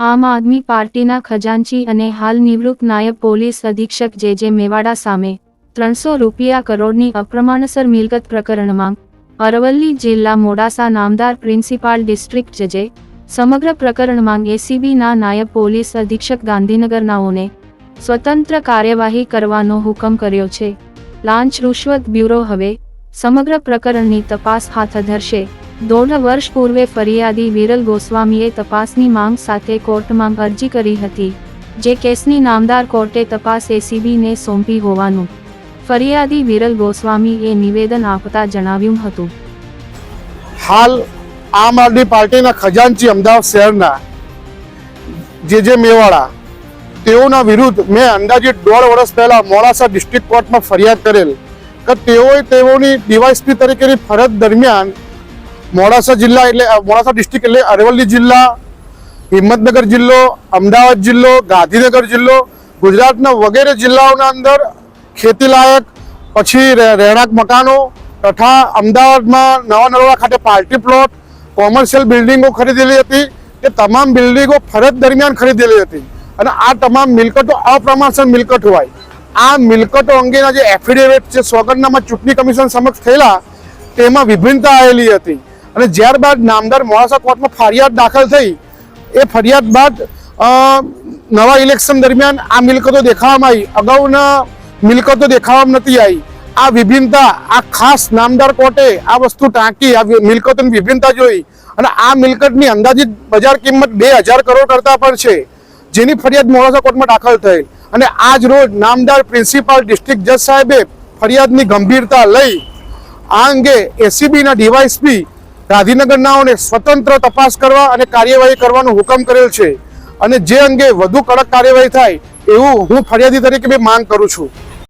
આમ આદમી પાર્ટીના ખજાનચી અને હાલ નિવૃત્ત નાયબ પોલીસ અધિક્ષક જે જે મેવાડા સામે ત્રણસો રૂપિયા કરોડની અપ્રમાણસર મિલકત પ્રકરણમાં અરવલ્લી જિલ્લા મોડાસા નામદાર પ્રિન્સિપાલ ડિસ્ટ્રિક્ટ જજે સમગ્ર પ્રકરણમાં એસીબીના નાયબ પોલીસ અધિક્ષક ગાંધીનગરનાઓને સ્વતંત્ર કાર્યવાહી કરવાનો હુકમ કર્યો છે. લાંચ રૂશ્વત બ્યુરો હવે સમગ્ર પ્રકરણની તપાસ હાથ ધરશે. દોઢ વર્ષ પૂર્વે ફરિયાદી વિરલ ગોસ્વામીએ તપાસની માંગ સાથે કોર્ટમાં અરજી કરી હતી, જે કેસની નામદાર કોર્ટે તપાસ એસીબીને સોંપી હોવાનું. ફરિયાદી વિરલ ગોસ્વામીએ નિવેદન આપતા જણાવ્યું હતું. હાલ આમ આદમી પાર્ટીના ખજાનચી અમદાવાદ શહેરના જે જે મેવાડા, તેઓના વિરુદ્ધ મેં અંદાજિત દોઢ વર્ષ પહેલા મોડાસા ડિસ્ટ્રિક્ટ કોર્ટમાં ફરિયાદ કરેલ, કે તેઓએ તેઓની ડીવાયસપી તરીકેની ફરજ દરમિયાન મોડાસા જિલ્લા એટલે મોડાસા ડિસ્ટ્રિક્ટ એટલે અરવલ્લી જિલ્લા, હિંમતનગર જિલ્લો, અમદાવાદ જિલ્લો, ગાંધીનગર જિલ્લો, ગુજરાતના વગેરે જિલ્લાઓના અંદર ખેતીલાયક, પછી રહે- રહેણાંક મકાનો તથા અમદાવાદમાં નવા નરોડા ખાતે પાર્ટી પ્લોટ, કોમર્શિયલ બિલ્ડિંગો ખરીદેલી હતી, એ તમામ બિલ્ડિંગો ફરજ દરમિયાન ખરીદેલી હતી. અને આ તમામ મિલકતો અપ્રમાણસર મિલકત હોય. આ મિલકતો અંગેના જે એફિડેવિટ જે સોગંદનામા ચૂંટણી કમિશન સમક્ષ થયેલા, તેમાં વિભિન્નતા આવેલી હતી. અને ત્યારબાદ નામદાર મોડાસા કોર્ટમાં ફરિયાદ દાખલ થઈ. એ ફરિયાદ બાદ નવા ઇલેક્શન દરમિયાન આ મિલકતો દેખાવામાં આવી. અગાઉના મિલકતો દેખાવામાં નથી આવી. આ વિભિન્નતા, આ ખાસ નામદાર કોર્ટે આ વસ્તુ ટાંકી, આ મિલકતોની વિભિન્નતા જોઈ. અને આ મિલકતની અંદાજિત બજાર કિંમત બે હજાર કરોડ કરતાં પણ છે. જેની ફરિયાદ મોડાસા કોર્ટમાં દાખલ થઈ અને આજ રોજ નામદાર પ્રિન્સિપાલ ડિસ્ટ્રિક્ટ જજ સાહેબે ફરિયાદની ગંભીરતા લઈ. આ અંગે એસીબીના ડીવાયસપી ગાંધીનગરનાઓને સ્વતંત્ર તપાસ કરવા અને કાર્યવાહી કરવાનો હુકમ કરેલ છે. અને જે અંગે વધુ કડક કાર્યવાહી થાય, એવું હું ફરિયાદી તરીકે બી માંગ કરું છું.